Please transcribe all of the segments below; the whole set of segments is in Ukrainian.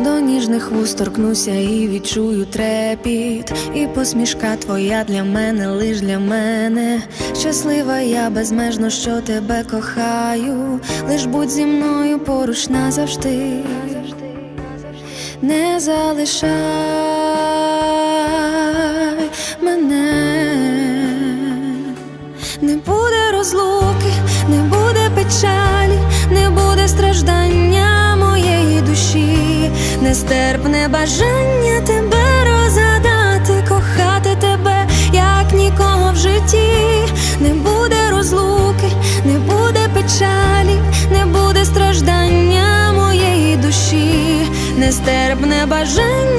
до ніжних вуст торкнуся і відчую трепіт, і посмішка твоя для мене, лиш для мене. Щаслива я безмежно, що тебе кохаю, лиш будь зі мною поруч назавжди. Не залишай нестерпне бажання тебе розгадати, кохати тебе, як нікого в житті, не буде розлуки, не буде печалі, не буде страждання моєї душі, нестерпне бажання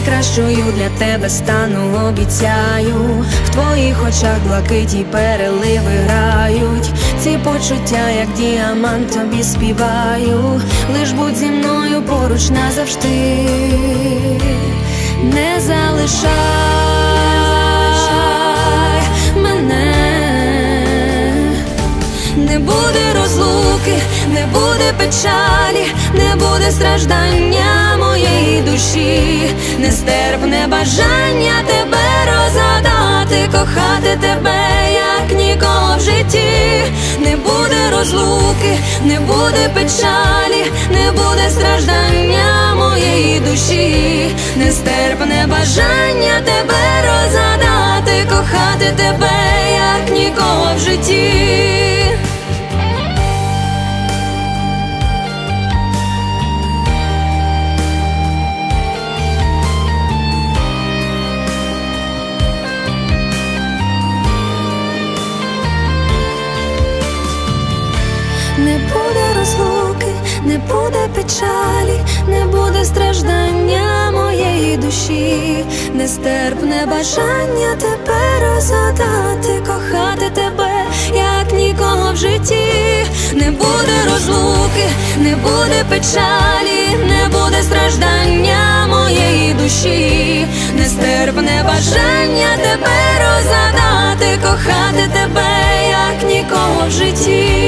Найкращою для тебе стану, обіцяю. В твоїх очах блакиті переливи грають. Ці почуття, як діамант, тобі співаю. Лиш будь зі мною поруч назавжди. Не залишай мене. Не буде розлуки, не буде печалі, не буде страждання нестерпне бажання тебе розгадати, кохати тебе, як нікого в житті, не буде розлуки, не буде печалі, не буде страждання моєї душі, нестерпне бажання тебе розгадати, кохати тебе, розлуки, не буде печалі, не буде страждання моєї душі, нестерпне бажання тебе розгадати, кохати тебе, як нікого в житті, не буде розлуки, не буде печалі, не буде страждання моєї душі, нестерпне бажання тебе розгадати, кохати тебе, як нікого в житті,